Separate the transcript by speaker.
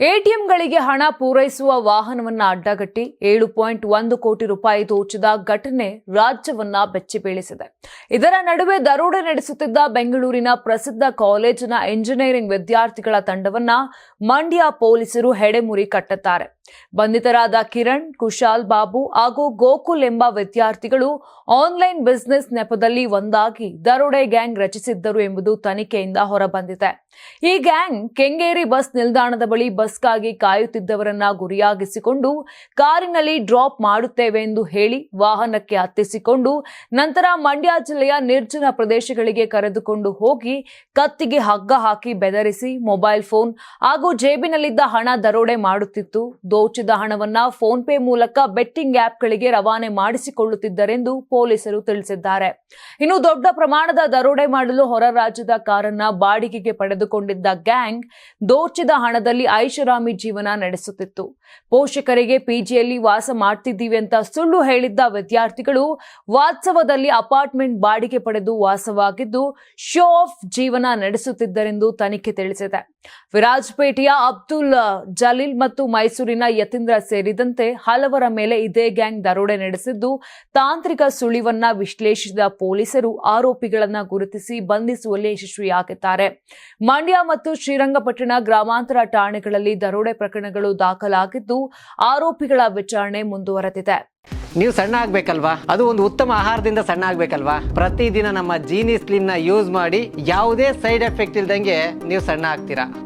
Speaker 1: ಎಟಿಎಂಗಳಿಗೆ ಹಣ ಪೂರೈಸುವ ವಾಹನವನ್ನ ಅಡ್ಡಗಟ್ಟಿ ಏಳು ಪಾಯಿಂಟ್ ಒಂದು ಕೋಟಿ ರೂಪಾಯಿ ದೋಚಿದ ಘಟನೆ ರಾಜ್ಯವನ್ನ ಬೆಚ್ಚಿಬೀಳಿಸಿದೆ ಇದರ ನಡುವೆ ದರೋಡೆ ನಡೆಸುತ್ತಿದ್ದ ಬೆಂಗಳೂರಿನ ಪ್ರಸಿದ್ಧ ಕಾಲೇಜಿನ ಎಂಜಿನಿಯರಿಂಗ್ ವಿದ್ಯಾರ್ಥಿಗಳ ತಂಡವನ್ನ ಮಂಡ್ಯ ಪೊಲೀಸರು ಹೆಡೆಮುರಿ ಕಟ್ಟುತ್ತಾರೆ. ಬಂಧಿತರಾದ ಕಿರಣ್, ಕುಶಾಲ್ ಬಾಬು ಹಾಗೂ ಗೋಕುಲ್ ಎಂಬ ವಿದ್ಯಾರ್ಥಿಗಳು ಆನ್ಲೈನ್ ಬಿಸಿನೆಸ್ ನೆಪದಲ್ಲಿ ಒಂದಾಗಿ ದರೋಡೆ ಗ್ಯಾಂಗ್ ರಚಿಸಿದ್ದರು ಎಂಬುದು ತನಿಖೆಯಿಂದ ಹೊರಬಂದಿದೆ. ಈ ಗ್ಯಾಂಗ್ ಕೆಂಗೇರಿ ಬಸ್ ನಿಲ್ದಾಣದ ಬಳಿ ಬಸ್ಗಾಗಿ ಕಾಯುತ್ತಿದ್ದವರನ್ನ ಗುರಿಯಾಗಿಸಿಕೊಂಡು ಕಾರಿನಲ್ಲಿ ಡ್ರಾಪ್ ಮಾಡುತ್ತೇವೆ ಎಂದು ಹೇಳಿ ವಾಹನಕ್ಕೆ ಹತ್ತಿಸಿಕೊಂಡು ನಂತರ ಮಂಡ್ಯ ಜಿಲ್ಲೆಯ ನಿರ್ಜನ ಪ್ರದೇಶಗಳಿಗೆ ಕರೆದುಕೊಂಡು ಹೋಗಿ ಕತ್ತಿಗೆ ಹಗ್ಗ ಹಾಕಿ ಬೆದರಿಸಿ ಮೊಬೈಲ್ ಫೋನ್ ಹಾಗೂ ಜೇಬಿನಲ್ಲಿದ್ದ ಹಣ ದರೋಡೆ ಮಾಡುತ್ತಿತ್ತು. ದೋಚಿದ ಹಣವನ್ನ ಫೋನ್ ಪೇ ಮೂಲಕ ಬೆಟ್ಟಿಂಗ್ ಆಪ್ಗಳಿಗೆ ರವಾನೆ ಮಾಡಿಸಿಕೊಳ್ಳುತ್ತಿದ್ದರೆಂದು ಪೊಲೀಸರು ತಿಳಿಸಿದ್ದಾರೆ. ಇನ್ನು ದೊಡ್ಡ ಪ್ರಮಾಣದ ದರೋಡೆ ಮಾಡಲು ಹೊರ ರಾಜ್ಯದ ಕಾರನ್ನ ಬಾಡಿಗೆಗೆ ಪಡೆದುಕೊಂಡಿದ್ದ ಗ್ಯಾಂಗ್ ದೋಚಿದ ಹಣದಲ್ಲಿ ಐಷಾರಾಮಿ ಜೀವನ ನಡೆಸುತ್ತಿತ್ತು. ಪೋಷಕರಿಗೆ ಪಿಜಿಯಲ್ಲಿ ವಾಸ ಮಾಡ್ತಿದ್ದೀವಿ ಅಂತ ಸುಳ್ಳು ಹೇಳಿದ್ದ ವಿದ್ಯಾರ್ಥಿಗಳು ವಾತ್ಸವದಲ್ಲಿ ಅಪಾರ್ಟ್ಮೆಂಟ್ ಬಾಡಿಗೆ ಪಡೆದು ವಾಸವಾಗಿದ್ದು ಶೋ ಆಫ್ ಜೀವನ ನಡೆಸುತ್ತಿದ್ದರೆಂದು ತನಿಖೆ ತಿಳಿಸಿದೆ. ವಿರಾಜ್ಪೇಟೆಯ ಅಬ್ದುಲ್ ಜಲೀಲ್ ಮತ್ತು ಮೈಸೂರಿನ ಯತೀಂದ್ರ ಸೇರಿದಂತೆ ಹಲವರ ಮೇಲೆ ಇದೇ ಗ್ಯಾಂಗ್ ದರೋಡೆ ನಡೆಸಿದ್ದು ತಾಂತ್ರಿಕ ಸುಳಿವನ್ನ ವಿಶ್ಲೇಷಿಸಿದ ಪೊಲೀಸರು ಆರೋಪಿಗಳನ್ನ ಗುರುತಿಸಿ ಬಂಧಿಸುವಲ್ಲಿ ಯಶಸ್ವಿಯಾಗಿದ್ದಾರೆ. ಮಂಡ್ಯ ಮತ್ತು ಶ್ರೀರಂಗಪಟ್ಟಣ ಗ್ರಾಮಾಂತರ ಠಾಣೆಗಳಲ್ಲಿ ದರೋಡೆ ಪ್ರಕರಣಗಳು ದಾಖಲಾಗಿದ್ದು ಆರೋಪಿಗಳ ವಿಚಾರಣೆ ಮುಂದುವರೆದಿದೆ.
Speaker 2: ನೀವು ಸಣ್ಣ ಆಗ್ಬೇಕಲ್ವಾ? ಅದು ಒಂದು ಉತ್ತಮ ಆಹಾರದಿಂದ ಸಣ್ಣ ಆಗ್ಬೇಕಲ್ವಾ? ಪ್ರತಿದಿನ ನಮ್ಮ ಜೀನಿ ಸ್ಲಿಮ್ನ ಯೂಸ್ ಮಾಡಿ ಯಾವುದೇ ಸೈಡ್ ಎಫೆಕ್ಟ್ ಇಲ್ದಂಗೆ ನೀವು ಸಣ್ಣ ಆಗ್ತೀರಾ?